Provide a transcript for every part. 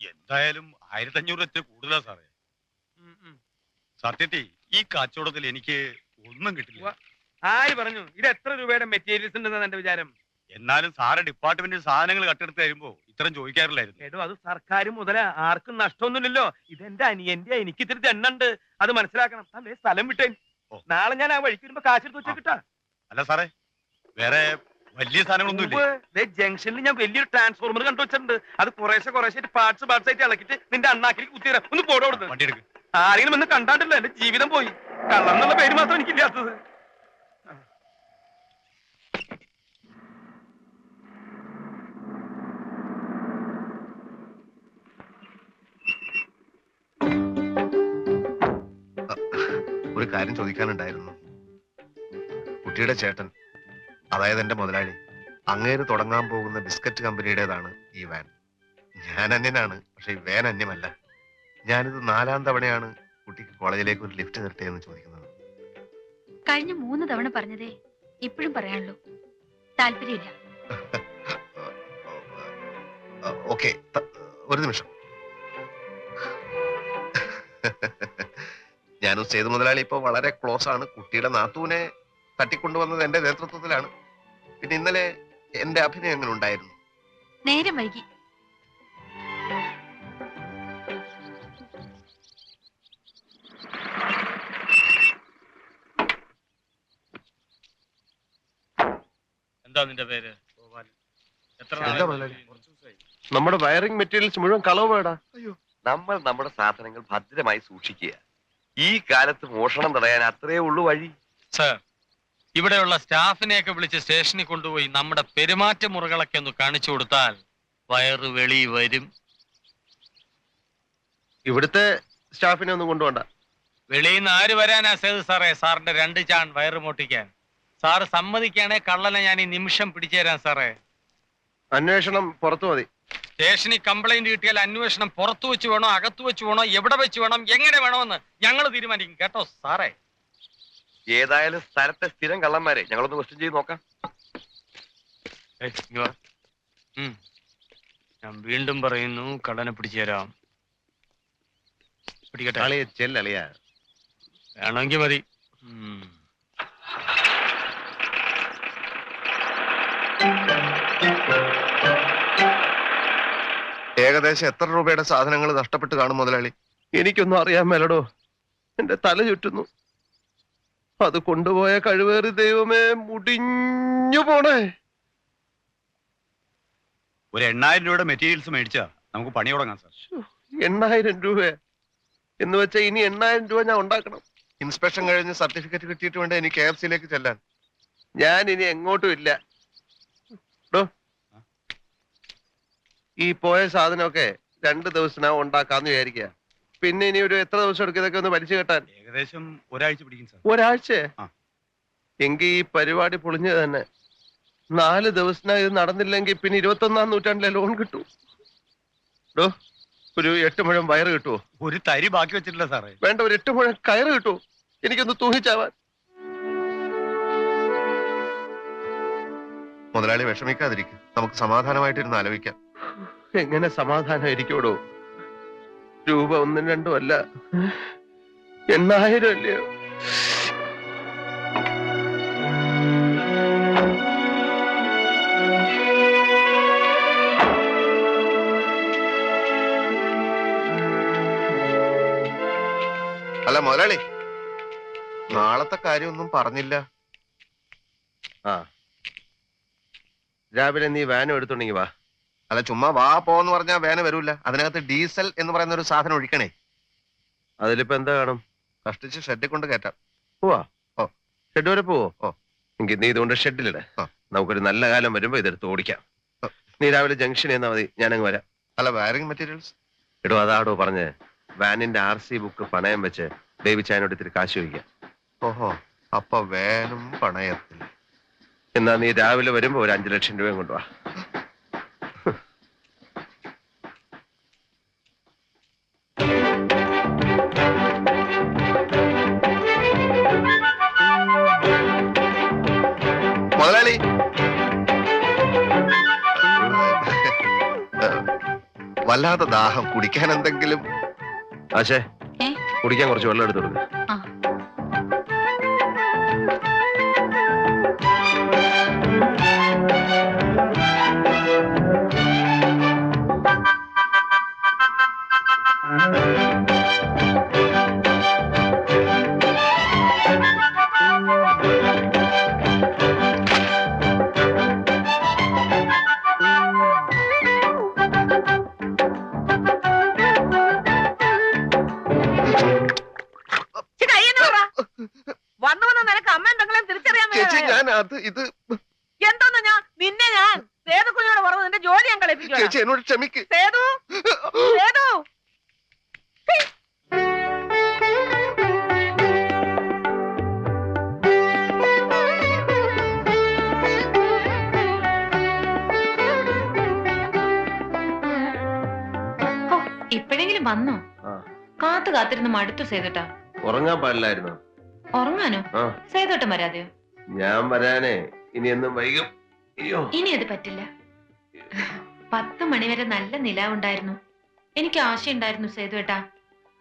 എന്തായാലും ആയിരത്തി അഞ്ഞൂറ് എത്തി കൂടുതലാ സാറേ. ഉം. ഈ കച്ചവടത്തിൽ എനിക്ക് ഒന്നും കിട്ടില്ല. ആര് പറഞ്ഞു? ഇത് എത്ര രൂപയുടെ മെറ്റീരിയൽസ് ഉണ്ടെന്നാണ് എന്റെ വിചാരം? എന്നാലും സാറ് ഡിപ്പാർട്ട്മെന്റിൽ സാധനങ്ങൾ കട്ടെടുത്ത് തരുമ്പോ ഇത്രയും ചോദിക്കാറില്ലായിരുന്നു. എടോ അത് സർക്കാർ മുതല. ആർക്കും നഷ്ടമൊന്നുമില്ലല്ലോ. ഇതെന്റെ അനിയന്റെ എനിക്ക് ഇത്തിരി എണ്ണുണ്ട് അത് മനസ്സിലാക്കണം. അല്ലേ സ്ഥലം വിട്ടേ നാളെ ഞാൻ ആ വഴിക്ക് വരുമ്പോ കാശെടുത്ത് വെച്ചേക്കിട്ടാ അല്ല സാറേ വേറെ വലിയ സാധനങ്ങളൊന്നും ജംഗ്ഷനിൽ ഞാൻ വലിയൊരു ട്രാൻസ്ഫോർമർ കണ്ടു വെച്ചിട്ടുണ്ട്. അത് കുറേശ്ശെ കുറേശ്ശെ പാർട്സ് പാർട്സ് ആയിട്ട് ഇളക്കിട്ട് നിന്റെ അണ്ണാക്കി കുത്തിരാം ഒന്ന് പോടോ കൊടുത്ത് ആരെങ്കിലും ഒന്ന് കണ്ടാണ്ടല്ലോ എന്റെ ജീവിതം പോയി. കള്ളം എന്നുള്ള പേര് മാത്രം എനിക്കില്ലാത്തത്. ഒരു കാര്യം ചോദിക്കാനുണ്ടായിരുന്നു. കുട്ടിയുടെ ചേട്ടൻ അതായത് എന്റെ മുതലാളി അങ്ങേര് തുടങ്ങാൻ പോകുന്ന ബിസ്ക്കറ്റ് കമ്പനിയുടേതാണ് ഈ വാൻ ഞാൻ അന്യനാണ് പക്ഷെ ഈ വാൻ അന്യമല്ല ഞാനിത് നാലാം തവണയാണ് കുട്ടിക്ക് കോളേജിലേക്ക് ഒരു ലിഫ്റ്റ് നിർത്തിയെന്ന് ചോദിക്കുന്നത് കഴിഞ്ഞ മൂന്ന് തവണ പറഞ്ഞതേ ഇപ്പോഴും പറയാനുള്ളൂ താല്പര്യമില്ല ഓക്കെ ഒരു നിമിഷം ഞാനും സേതു മുതലാളി ഇപ്പൊ വളരെ ക്ലോസ് ആണ് കുട്ടിയുടെ നാത്തൂനെ തട്ടിക്കൊണ്ടുവന്നത് എന്റെ നേതൃത്വത്തിലാണ് പിന്നെ ഇന്നലെ എന്റെ അഭിനയങ്ങൾ എങ്ങനെ ഉണ്ടായിരുന്നു. നേരം വൈകി. എന്താ നിന്റെ പേര്? എത്ര എന്താ മുതലാളി? നമ്മുടെ വയറിംഗ് മെറ്റീരിയൽസ് മുഴുവൻ കളവ് വേടാ നമ്മൾ നമ്മുടെ സാധനങ്ങൾ ഭദ്രമായി സൂക്ഷിക്കുക. ഈ കാലത്ത് മോഷണം തടയാൻ അത്രേ ഉള്ളൂ വഴി. സർ ഇവിടെയുള്ള സ്റ്റാഫിനെയൊക്കെ വിളിച്ച് സ്റ്റേഷനിൽ കൊണ്ടുപോയി നമ്മുടെ പെരുമാറ്റ മുറകളൊക്കെ ഒന്ന് കാണിച്ചു കൊടുത്താൽ വയറ് വെളി വരും. ഇവിടുത്തെ സ്റ്റാഫിനെ ഒന്നും കൊണ്ടുപോണ്ട. വെളിയിൽ നിന്ന് ആര് വരാനാ സേതു സാറേ? സാറിന്റെ രണ്ട് ചാൺ വയറ് മോട്ടിക്കാൻ. സാറ് സമ്മതിക്കാണെ കള്ളനെ ഞാൻ ഈ നിമിഷം പിടിച്ചു തരാം സാറേ. അന്വേഷണം പുറത്തു മതി. സ്റ്റേഷനിൽ കംപ്ലൈന്റ് കിട്ടിയാൽ അന്വേഷണം പുറത്തു വെച്ച് വേണോ അകത്തു വെച്ച് വേണോ എവിടെ വെച്ച് വേണം എങ്ങനെ വേണമെന്ന് ഞങ്ങൾ തീരുമാനിക്കും. കേട്ടോ സാറേ? ഏതായാലും സ്ഥലത്തെ സ്ഥിരം കള്ളന്മാരെ ഞങ്ങളൊന്ന് ക്വസ്റ്റ്യൻ ചെയ്ത് നോക്കാം. ഞാൻ വീണ്ടും പറയുന്നു കള്ളനെ പിടിച്ചു തരാം. പിടിക്കട്ടെ. വേണമെങ്കിൽ മതി. ഏകദേശം എത്ര രൂപയുടെ സാധനങ്ങൾ നഷ്ടപ്പെട്ട് കാണും മുതലാളി? എനിക്കൊന്നും അറിയാൻ മേലടോ. എന്റെ തല ചുറ്റുന്നു. അത് കൊണ്ടുപോയ കഴിവേറി ദൈവമേ മുടിഞ്ഞു പോണേ. ഒരു എണ്ണായിരം രൂപയുടെ മെറ്റീരിയൽസ് മേടിച്ചാ നമുക്ക് പണി തുടങ്ങാം സാർ. എണ്ണായിരം രൂപ എന്ന് വെച്ചാ ഇനി എണ്ണായിരം രൂപ ഞാൻ ഉണ്ടാക്കണം. ഇൻസ്പെക്ഷൻ കഴിഞ്ഞ് സർട്ടിഫിക്കറ്റ് കിട്ടിയിട്ട് വേണ്ട എനിക്ക് കെ എഫ് സിയിലേക്ക് ചെല്ലാൻ? ഞാൻ ഇനി എങ്ങോട്ടും ഇല്ല. ഈ പോയ സാധനമൊക്കെ രണ്ട് ദിവസത്തിനകം ഉണ്ടാക്കാന്ന് വിചാരിക്കുക പിന്നെ ഇനി ഒരു എത്ര ദിവസം എടുക്കും ഇതൊക്കെ ഒന്ന് വലിച്ചു കെട്ടാൻ? ഏകദേശം ഒരാഴ്ച പിടിക്കും സാർ. ഒരാഴ്ച? ആ. എങ്കിൽ ഈ പരിപാടി പൊളിഞ്ഞത് തന്നെ. നാല് ദിവസത്തിനായി ഇത് നടന്നില്ലെങ്കിൽ പിന്നെ ഇരുപത്തൊന്നാം നൂറ്റാണ്ടിലെ ലോൺ കിട്ടൂ. ഡോ ഒരു എട്ട് മുഴം വയറ് കിട്ടുമോ ഒരു തരി ബാക്കി വെച്ചിട്ടില്ല സാറേ. വേണ്ട ഒരു എട്ട് മുഴം കയറ് കിട്ടുമോ എനിക്കൊന്ന് തൂങ്ങിച്ചാവാൻ. മുതലാളി വിഷമിക്കാതിരിക്കും. നമുക്ക് സമാധാനമായിട്ടിരുന്ന് ആലോചിക്കാം. എങ്ങനെ സമാധാനം ഇരിക്കോടോ രൂപ ഒന്നും രണ്ടും അല്ല. എണ്ണായിരം അല്ലയോ അല്ല മുതലാളി നാളത്തെ കാര്യമൊന്നും പറഞ്ഞില്ല. ആ. രാവിലെ നീ വാനും എടുത്തുണ്ടെങ്കി വാ. അല്ല ചുമ്മാ വാ പോന്ന് പറഞ്ഞാൽ വേന വരൂല്ല അതിനകത്ത് ഡീസൽ എന്ന് പറയുന്ന ഒരു സാധനം ഒഴിക്കണേ. അതിലിപ്പോ എന്താ കാണും? കഷ്ടിച്ച് ഷെഡിൽ കൊണ്ട് കയറ്റാം. പോവാ? ഓ. ഷെഡ് വരെ പോവോ? ഓ. എനിക്ക് നീ ഇതുകൊണ്ട് ഷെഡിലിട. നമുക്കൊരു നല്ല കാലം വരുമ്പോ ഇതെടുത്ത് ഓടിക്കാം. നീ രാവിലെ ജംഗ്ഷനിൽ എന്നാ മതി. ഞാനങ്ങ് വരാം. അല്ല വയറിംഗ് മെറ്റീരിയൽസ് എടോ അതാടോ പറഞ്ഞ്. വാനിന്റെ ആർ സി ബുക്ക് പണയം വെച്ച് ബേബിച്ചായനോട് ഇത്തിരി കാശ് ചോദിക്കാം. ഓഹോ. അപ്പൊ വേനും പണയത്തിൽ എന്നാ നീ രാവിലെ വരുമ്പോ ഒരു അഞ്ചു ലക്ഷം രൂപയും കൊണ്ടുവാ. വല്ലാതെ ദാഹം കുടിക്കാൻ എന്തെങ്കിലും ആശേ കുടിക്കാൻ കുറച്ച് വെള്ളം എടുത്തു കൊടുക്ക്. അത് ഇത് എന്തോന്ന് ഞാൻ? നിന്നെ ഞാൻ സേതുക്കുഞ്ഞോട് പറഞ്ഞു നിന്റെ ജോലി ഞാൻ കളിപ്പിക്കും ചേച്ചി എന്നോട് ക്ഷമിക്ക്. സേതു? സേതു? ഇപ്പോഴെങ്കിലും വന്നോ. കാത്തു കാത്തിരുന്ന് മടുത്തു സേതുട്ടാ. ഉറങ്ങാൻ പാടില്ലായിരുന്നു? ഉറങ്ങാനോ? സേതുട്ടം വരാതെയോ? ഞാൻ വരാനേ. ഇനി എന്നും വൈകും. അയ്യോ ഇനി അത് പറ്റില്ല. പത്ത് മണിവരെ നല്ല നിലാവുണ്ടായിരുന്നു. എനിക്ക് ആശയുണ്ടായിരുന്നു സേതുവേട്ടാ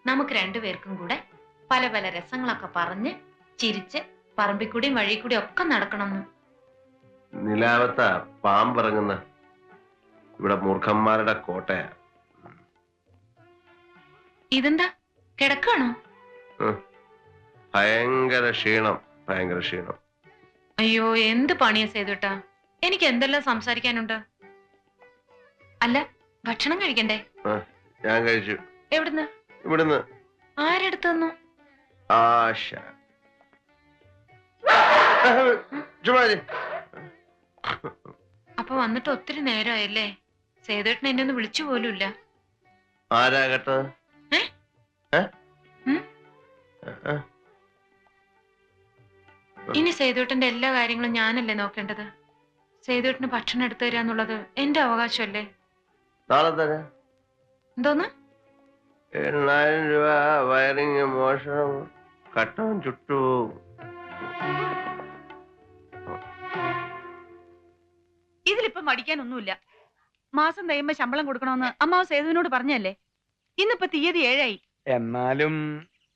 നമുക്ക് രണ്ടുപേർക്കും കൂടെ പല പല രസങ്ങളൊക്കെ പറഞ്ഞ് ചിരിച്ച് പറമ്പിക്കൂടിയും വഴി കൂടി ഒക്കെ നടക്കണമെന്ന്. നിലാവത്ത പാമ്പിറങ്ങുന്ന. ഇവിടെ മൂർഖന്മാരുടെ കോട്ടയാ. ഇതെന്താ? കിടക്കാണോ ഭയങ്കര ക്ഷീണം ഭയങ്കര ക്ഷീണം. അയ്യോ എന്ത് പണിയാ സേതുട്ടാ? എനിക്ക് എന്തെല്ലാം സംസാരിക്കാനുണ്ട്? അല്ല ഭക്ഷണം കഴിക്കണ്ടേ? ഞാൻ കഴിച്ചു. എവിടുന്ന്? ഇവിടുന്ന്. ആരെടുത്തു തന്നു ആശ അപ്പൊ വന്നിട്ട് ഒത്തിരി നേരമായല്ലേ? സേതുവേട്ടൻ എന്നെ ഒന്ന് വിളിച്ചു പോലുമില്ല. ആരാകട്ടെ? ഏ? ഏ? ഇനി സേതുട്ടന്റെ എല്ലാ കാര്യങ്ങളും ഞാനല്ലേ നോക്കേണ്ടത്? സേതുട്ടിന് ഭക്ഷണം എടുത്തു തരിക എന്നുള്ളത് എന്റെ അവകാശമല്ലേ? നാളെ തരാം. എന്തോന്ന്? എണ്ണായിരം രൂപ വയറിങ് മോഷണം കട്ടവും ചുട്ടുപോകും ഇതിലിപ്പോ മടിക്കാനൊന്നുമില്ല. മാസം കഴിയുമ്പോ ശമ്പളം കൊടുക്കണമെന്ന് അമ്മാവ് സേതുവിനോട് പറഞ്ഞല്ലേ? ഇന്നിപ്പോ തീയതി ഏഴായി. എന്നാലും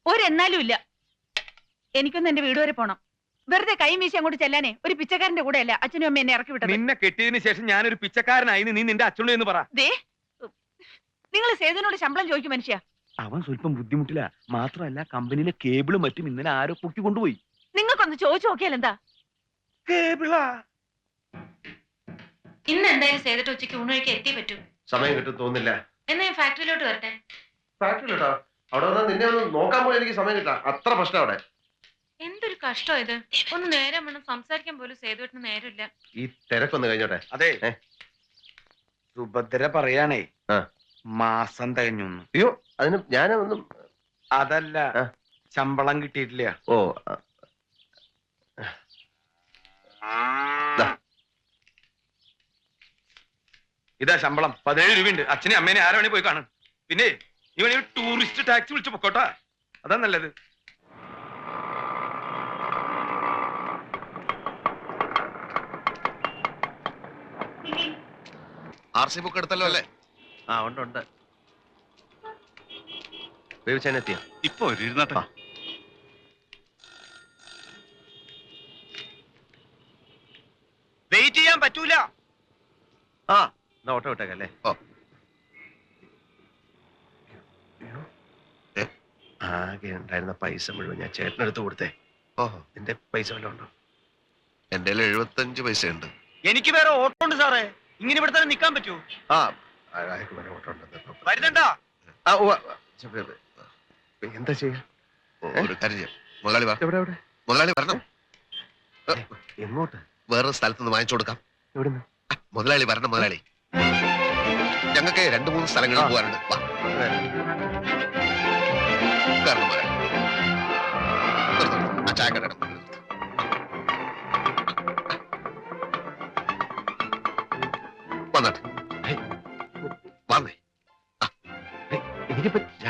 ഒരെന്നാലും ഇല്ല എനിക്കൊന്ന് എന്റെ വീട് വരെ പോണം. വെറുതെ കൈ വീശി അങ്ങോട്ട് ചെല്ലാനേ ഒരു പിച്ചക്കാരന്റെ കൂടെ അല്ല അച്ഛനും അമ്മ എന്നെ ഇറക്കി വിട്ടത്? നിന്നെ കെട്ടിയതിന് ശേഷം ഞാനൊരു പിച്ചക്കാരനായി നീ നിന്റെ അച്ഛനോട് എന്ന് പറ. ദേ നിങ്ങൾ സേതുവിനോട് ശമ്പളം ചോദിക്കും മനുഷ്യ. അവൻ സ്വല്പം ബുദ്ധിമുട്ടില്ല മാത്രമല്ല കമ്പനിയിലെ കേബിളും മറ്റും ഇന്നലെ ആരോ പൊക്കി കൊണ്ടുപോയി. നിങ്ങൾക്കൊന്ന് ചോദിച്ചു നോക്കിയാൽ എന്താ? കേബിളാ. ഇന്ന് എന്തായാലും സേതുട്ട് ഉച്ചയ്ക്ക് ഊണ് എത്തി പറ്റൂ. സമയം കിട്ടും തോന്നില്ല എന്നാ ഞാൻ ഫാക്ടറിയിലോട്ട് വരട്ടെ? ഫാക്ടറിയിലോട്ടാ അവിടെ വന്നാൽ നിന്നെ ഒന്ന് നോക്കാൻ പോലും എനിക്ക് സമയം കിട്ടാം. അത്ര പ്രശ്നം അവിടെ. എന്തൊരു കഷ്ടം ഇത്? ഒന്ന് നേരം വേണം സംസാരിക്കാൻ പോലും സേതുവേട്ടന് നേരമില്ല. ഈ തിരക്കൊന്ന് കഴിഞ്ഞോട്ടെ? അതെ? സുഭദ്ര പറയാണേ ആ. മാസം തികഞ്ഞു അയ്യോ അതിന് ഞാനൊന്നും അതല്ല. ശമ്പളം കിട്ടിയിട്ടില്ല. ഓ. ഇതാ ശമ്പളം. പതിനേഴ് രൂപയുണ്ട്. അച്ഛനെ അമ്മേനെ ആരാണെങ്കിൽ പോയി കാണും. പിന്നെ ഇവനെ ടൂറിസ്റ്റ് ടാക്സി വിളിച്ചു പൊക്കോട്ടാ. അതാ നല്ലത്. ആർ സി ബുക്ക് എടുത്തല്ലോ അല്ലേ? ആ ഉണ്ട് ഉണ്ട്. ഇപ്പോ ഇപ്പൊ ഒരു ഇരുന്നട്ടെ. വെയിറ്റ് ചെയ്യാൻ പറ്റൂല. ആ എന്നാ ഓട്ടോ വിട്ടേക്കല്ലേ ഓ. ആകെ ഉണ്ടായിരുന്ന പൈസ മുഴുവൻ ഞാൻ ചേട്ടനെടുത്ത് കൊടുത്തേ. ഓഹോ. എന്റെ പൈസ വല്ലതും ഉണ്ടോ? എന്റെ എഴുപത്തഞ്ച് പൈസ ഉണ്ട് എനിക്ക് വേറെ ഓട്ടോ ഉണ്ട് സാറേ. ഇങ്ങനെ ഇവിടെ തന്നെ നിക്കാൻ പറ്റൂ ആ അയാൾക്ക് വരെ ഓട്ടോ ഉണ്ടെന്ന് ഇപ്പൊ. വരുന്നുണ്ടാ? ആ, ഉവ്വ. എന്താ ചെയ്യാ? ഒരു കാര്യം ചെയ്യാം. മുതലാളി വാ. എവിടെ എവിടെ? മുതലാളി വരണം? എങ്ങോട്ട്? വേറൊരു സ്ഥലത്ത് നിന്ന് വാങ്ങിച്ചു കൊടുക്കാം. എവിടുന്ന്? മുതലാളി വരണം മുതലാളി. ഞങ്ങൾക്ക് രണ്ട് മൂന്ന് സ്ഥലങ്ങളിൽ ആ. പോകാനുണ്ട്. വാ. കയറണം മുതലാളി. നിർത്ത്, നിർത്ത്. ആ ചായ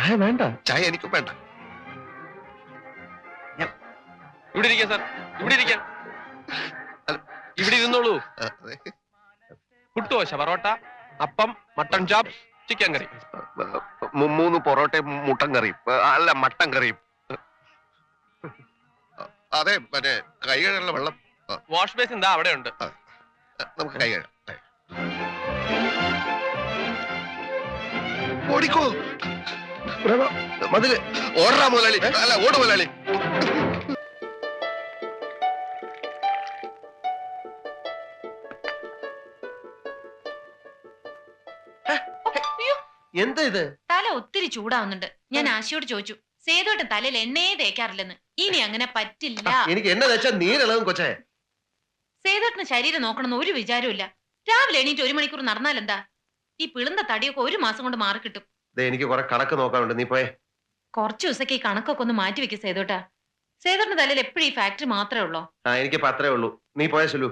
ചായ വേണ്ട. ചായ എനിക്കും വേണ്ട. ഇവിടെ ഇരിക്കാം സാർ. ഇവിടെ ഇരിക്കാം. ഇവിടെ ഇരുന്നോളൂ. പുട്ടുദോശ പൊറോട്ട അപ്പം മട്ടൺ ചാപ്പ് ചിക്കൻ കറി. മൂ- മൂന്ന് പൊറോട്ടയും മുട്ടൻ കറിയും. അല്ല മട്ടൻ കറിയും. അതെ മറ്റേ കൈ കഴുകാനുള്ള വെള്ളം. വാഷ് ബേസ് എന്താ അവിടെ ഉണ്ട്. നമുക്ക് കൈ കഴുകാം. ഓടിക്കോ. മതിൽ. ഓടാ മുതലാളി. അല്ല ഓട് മുതലാളി. എന്താ ഇത്? തല ഒത്തിരി ചൂടാവുന്നുണ്ട്. ഞാൻ ആശയോട് ചോദിച്ചു സേതോട്ട് തലയിൽ എണ്ണയെ തേക്കാറില്ലെന്ന്. ഇനി അങ്ങനെ പറ്റില്ല. എനിക്ക് എന്നെ വെച്ചാൽ നീരിളകും കൊച്ചേ. സേതോട്ടിന് ശരീരം നോക്കണമെന്ന് ഒരു വിചാരവും രാവിലെ എണീറ്റ് ഒരു മണിക്കൂർ നടന്നാലെന്താ? ഈ പിളുന്ന തടിയൊക്കെ ഒരു മാസം കൊണ്ട് മാറിക്കിട്ടും. ദേ എനിക്ക് കുറെ കണക്ക് നോക്കാനുണ്ട്. നീ പോയേ. കുറച്ചു ദിവസക്ക് ഈ കണക്കൊക്കെ ഒന്ന് മാറ്റി വെക്കും സേതോട്ടാ. സേതുവേട്ടന്റെ തലയിൽ എപ്പോഴും ഈ ഫാക്ടറി മാത്രമേ ഉള്ളോ? ആ എനിക്ക് അത്രേ ഉള്ളൂ. നീ പോയ സുലു.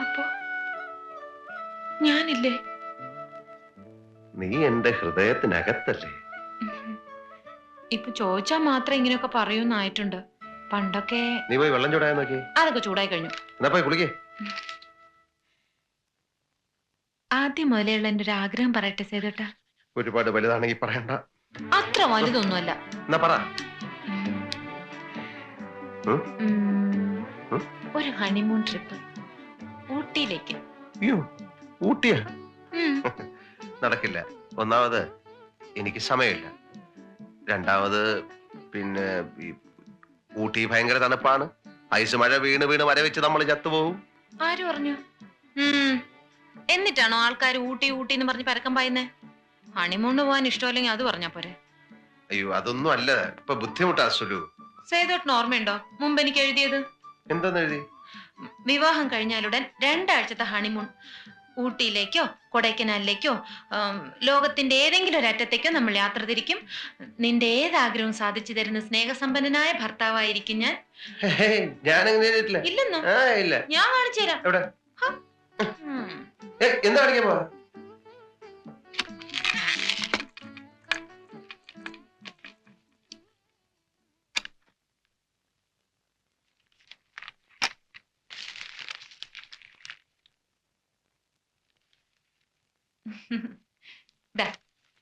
അപ്പോ ഞാനില്ലേ? നീ എന്റെ ഹൃദയത്തിനകത്തല്ലേ? ഇപ്പൊ ചോദിച്ചാ മാത്രം ഇങ്ങനെയൊക്കെ പറയൂന്നായിട്ടുണ്ട്. പണ്ടൊക്കെ നീ പോയി വെള്ളം ചൂടായി നോക്കി. അതൊക്കെ ചൂടായി കഴിഞ്ഞു. എന്നാ പോയി കുളിക്കേ. ആദ്യം മുതലെയുള്ള എന്റെ ഒരു ആഗ്രഹം പറയട്ടെ സേതുട്ടാ. ഒരുപാട് വലുതാണെങ്കിൽ പറയണ്ട. അത്ര വലുതൊന്നുമല്ല. എന്നാ പറ. ഉം? ഉം, ഉം? ഒരു ഹണിമൂൺ ട്രിപ്പ്. ഊട്ടിയിലേക്ക്. അയ്യോ ഊട്ടിയാ? ഉം, നടക്കില്ല. ഒന്നാമത് എനിക്ക് സമയമില്ല. രണ്ടാമത് പിന്നെ ഈ ഊട്ടി ഭയങ്കര തണുപ്പാണ്. ഐസ് മഴ വീണ് വീണ് വരവെച്ച് നമ്മൾ ചത്തുപോകും. ആര് പറഞ്ഞു? എന്നിട്ടാണോ ആൾക്കാർ ഊട്ടി ഊട്ടി എന്ന് പറഞ്ഞ് പരക്കം പായുന്നേ? ഹണിമൂണ് പോകാൻ ഇഷ്ടമല്ലെങ്കിൽ അത് പറഞ്ഞാ പോരെ. അയ്യോ അതൊന്നും അല്ല. ഇപ്പൊ ബുദ്ധിമുട്ടാ സുലു. സേതോട്ടിന് ഓർമ്മയുണ്ടോ? മുമ്പ് എനിക്ക് എഴുതിയത്? എന്താന്ന് എഴുതി? വിവാഹം കഴിഞ്ഞാലുടൻ രണ്ടാഴ്ചത്തെ ഹണിമൂൺ ഊട്ടിയിലേക്കോ കൊടൈക്കനാലിലേക്കോ ലോകത്തിന്റെ ഏതെങ്കിലും ഒരു അറ്റത്തേക്കോ നമ്മൾ യാത്ര തിരിക്കും. നിന്റെ ഏതാഗ്രഹവും സാധിച്ചു തരുന്ന സ്നേഹസമ്പന്നനായ ഭർത്താവായിരിക്കും ഞാൻ. ഞാൻ ഇല്ലെന്നോ? ഞാൻ കാണിച്ചു തരാം. എന്താ കാണിക്കാൻ പോവാ?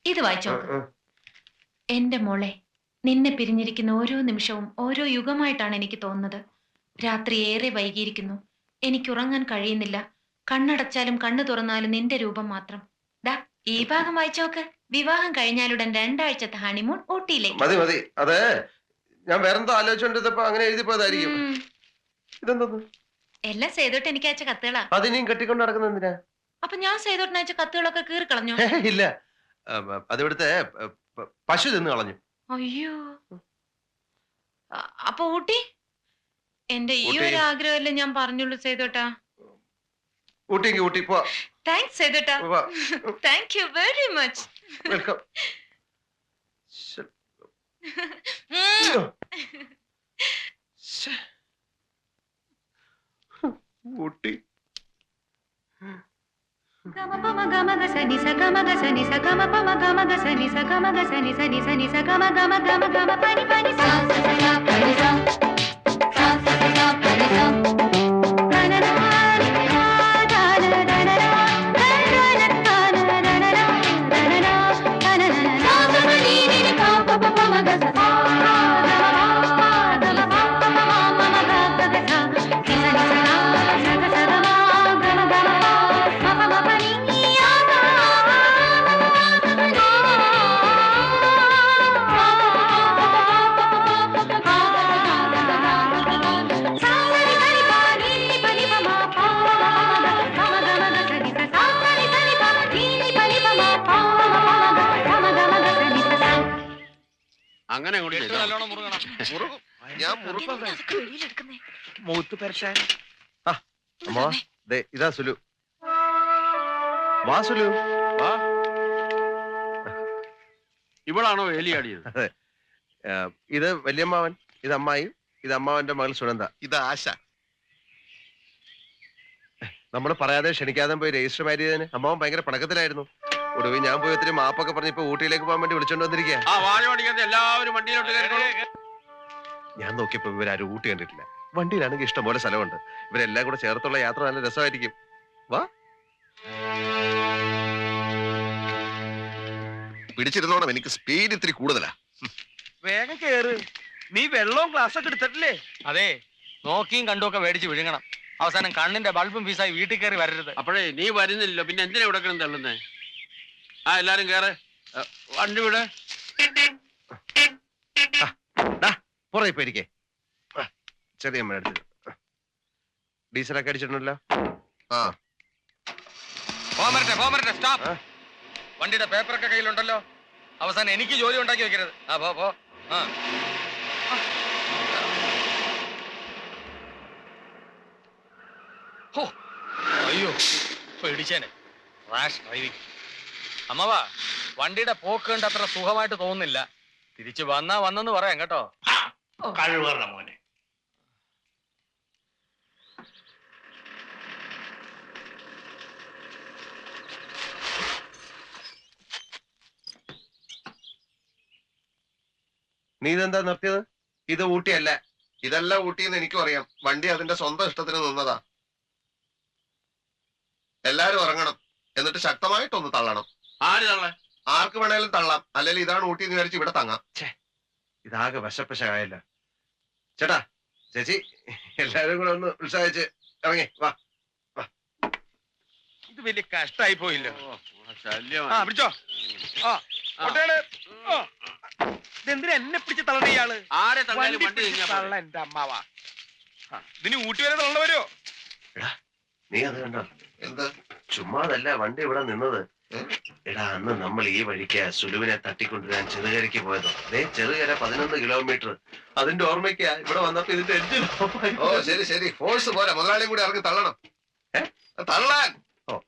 ഇത് വായിച്ചോ. എന്റെ മോളെ നിന്നെ പിരിഞ്ഞിരിക്കുന്ന ഓരോ നിമിഷവും ഓരോ യുഗമായിട്ടാണ് എനിക്ക് തോന്നുന്നത്. രാത്രി ഏറെ വൈകിയിരിക്കുന്നു. എനിക്ക് ഉറങ്ങാൻ കഴിയുന്നില്ല. കണ്ണടച്ചാലും കണ്ണു തുറന്നാലും നിന്റെ രൂപം മാത്രം. ദാ ഈ ഭാഗം വായിച്ചോക്ക് വിവാഹം കഴിഞ്ഞാലുടൻ രണ്ടാഴ്ചത്തെ ഹണിമൂൺ ഊട്ടിയിലേക്ക്. മതി മതി. അതെ. ഞാൻ വേറെന്തോ ആലോചിച്ചോണ്ടിരുന്നപ്പോ അങ്ങനെ എഴുതി പോയതായിരിക്കും ഉം. ഇതെന്തോന്ന്? എല്ലാം സേതോട്ട് എനിക്ക് അയച്ച കത്തുകളാ. അതിനെയും കെട്ടിക്കൊണ്ട് നടക്കുന്ന എന്തിനാ? അപ്പൊ ഞാൻ സേതോട്ടിന് അയച്ച കത്തുകളൊക്കെ കീറി കളഞ്ഞു ഇല്ല. അതിവിടുത്തെ പശു തിന്ന് കളഞ്ഞു. അയ്യോ. അപ്പൊ ഊട്ടി? എന്റെ ഈ ഒരു ആഗ്രഹമല്ലേ ഞാൻ പറഞ്ഞുള്ളൂ സേതോട്ടാ. ഊട്ടിക്ക് ഊട്ടി പോ താങ്ക്സ് സേതോട്ടാ പോ. Thank you very much welcome Ooty അങ്ങനെ അങ്ങോട്ട് ചെയ്തോ. മുറുകും. ഞാൻ മുറുക്കം. മൂത്ത് പരച്ചാൻ അമ്മോ ദേ ഇതാ സുലു. വാ സുലു. വാ. ഇവളാണോ വേലിയാടിയത്? ഇത് വല്യമ്മാവൻ ഇത് അമ്മായി ഇത് അമ്മാവന്റെ മകൾ സുനന്ദ. ഇത് ആശ. നമ്മൾ പറയാതെ ക്ഷണിക്കാതെ പോയി രജിസ്റ്റർ മാരിയതിന് ചെയ്തതിന് അമ്മാവൻ ഭയങ്കര പണക്കത്തിലായിരുന്നു. ഒടുവിൽ ഞാൻ പോയി ഒത്തിരി മാപ്പൊക്കെ പറഞ്ഞ് ഇപ്പൊ ഊട്ടിയിലേക്ക് പോകാൻ വേണ്ടി വിളിച്ചോണ്ട് വന്നിരിക്കുക ആ വാഴ പഠിക്കാത്ത എല്ലാവരും വണ്ടിയിലോട്ട് കയറിക്കോളൂ. ഞാൻ നോക്കിയപ്പോ ഇവരാരും ഊട്ടി കണ്ടിട്ടില്ല. വണ്ടിയിലാണെങ്കിൽ ഇഷ്ടംപോലെ സ്ഥലമുണ്ട്. ഇവരെല്ലാം കൂടെ ചേർത്തുള്ള യാത്ര നല്ല രസമായിരിക്കും. വാ. പിടിച്ചിരുന്നോണം എനിക്ക് സ്പീഡ് ഇത്തിരി കൂടുതലാ. വേഗം കേറ്. നീ വെള്ളവും ഗ്ലാസ് ഒക്കെ എടുത്തിട്ടില്ലേ? അതെ നോക്കിയും കണ്ടുമൊക്കെ മേടിച്ച് വിഴുങ്ങണം. അവസാനം കണ്ണിന്റെ ബൾബും ഫീസായി വീട്ടിൽ കയറി വരരുത്. അപ്പോഴേ നീ വരുന്നില്ലല്ലോ. പിന്നെ എന്തിനാ ഇവിടെ കിടന്ന് തള്ളുന്നേ? ആ എല്ലാരും കേറെ. വണ്ടി വിടെ. പുറകെ പോയിരിക്കേ ചെറിയ അടുത്ത് ഡീസലൊക്കെ അടിച്ചിട്ടുണ്ടല്ലോ? ആ. പോമരട്ടെ പോമരട്ടെ സ്റ്റോപ്പ്? വണ്ടിയുടെ പേപ്പറൊക്കെ കയ്യിലുണ്ടല്ലോ. അവസാനം എനിക്ക് ജോലി ഉണ്ടാക്കി വെക്കരുത്. ആ പോ പോ. ആ. അയ്യോ പേടിച്ചേനെ. റാഷ് ഡ്രൈവിംഗ് അമ്മവാ വണ്ടിയുടെ പോക്ക് കണ്ട് അത്ര സുഖമായിട്ട് തോന്നുന്നില്ല. തിരിച്ചു വന്നാ വന്നെന്ന് പറയാം കേട്ടോ. കഴിവറ മോനെ. നീ ഇതെന്താ നിർത്തിയത്? ഇത് ഊട്ടിയല്ല. ഇതെല്ലാം ഊട്ടിയെന്ന് എനിക്കും അറിയാം. വണ്ടി അതിന്റെ സ്വന്തം ഇഷ്ടത്തിന് നിന്നതാ. എല്ലാരും ഉറങ്ങണം. എന്നിട്ട് ശക്തമായിട്ടൊന്ന് തള്ളണം. ആര് തള്ളേ? ആർക്ക് വേണേലും തള്ളാം. അല്ലെങ്കിൽ ഇതാണ് ഊട്ടി എന്ന് വിചാരിച്ച് ഇവിടെ തങ്ങാം. ഇതാകെ വശപ്പശകായല്ല. ചേട്ടാ ചേച്ചി എല്ലാരും കൂടെ ഒന്ന് ഉത്സാഹിച്ച് ഇറങ്ങി. വാ ഇത് വലിയ കഷ്ടായി പോയില്ല. ആ പിടിച്ചോ. ആ. ആ. ഇതെന്തിനാ എന്നെ പിടിച്ച് തള്ളണ ഇയാൾ? ആരെ തള്ളാലും വണ്ടി തള്ള എന്റെ അമ്മാവാ. ആ, ഇതിന് ഊട്ടി വരെ തള്ളണ വരുമോ നീ അത് കണ്ടോ? എന്താ? ചുമ്മാതല്ല വണ്ടി ഇവിടെ നിന്നത്? എടാ അന്ന് നമ്മൾ ഈ വഴിക്ക് സുലുവിനെ തട്ടിക്കൊണ്ടുവരാൻ ചെറുകരയ്ക്ക് പോയതോ അതേ ചെറുകര പതിനൊന്ന് കിലോമീറ്റർ അതിന്റെ ഓർമ്മയ്ക്കാ ഇവിടെ വന്നപ്പോ ഇതിന്റെ എഞ്ചിൻ ഓ ശരി ശരി. ഫോഴ്സ് പോരാ. മുതലാളിയും കൂടി ഇറങ്ങി തള്ളണം. തള്ളാൻ. ഓ.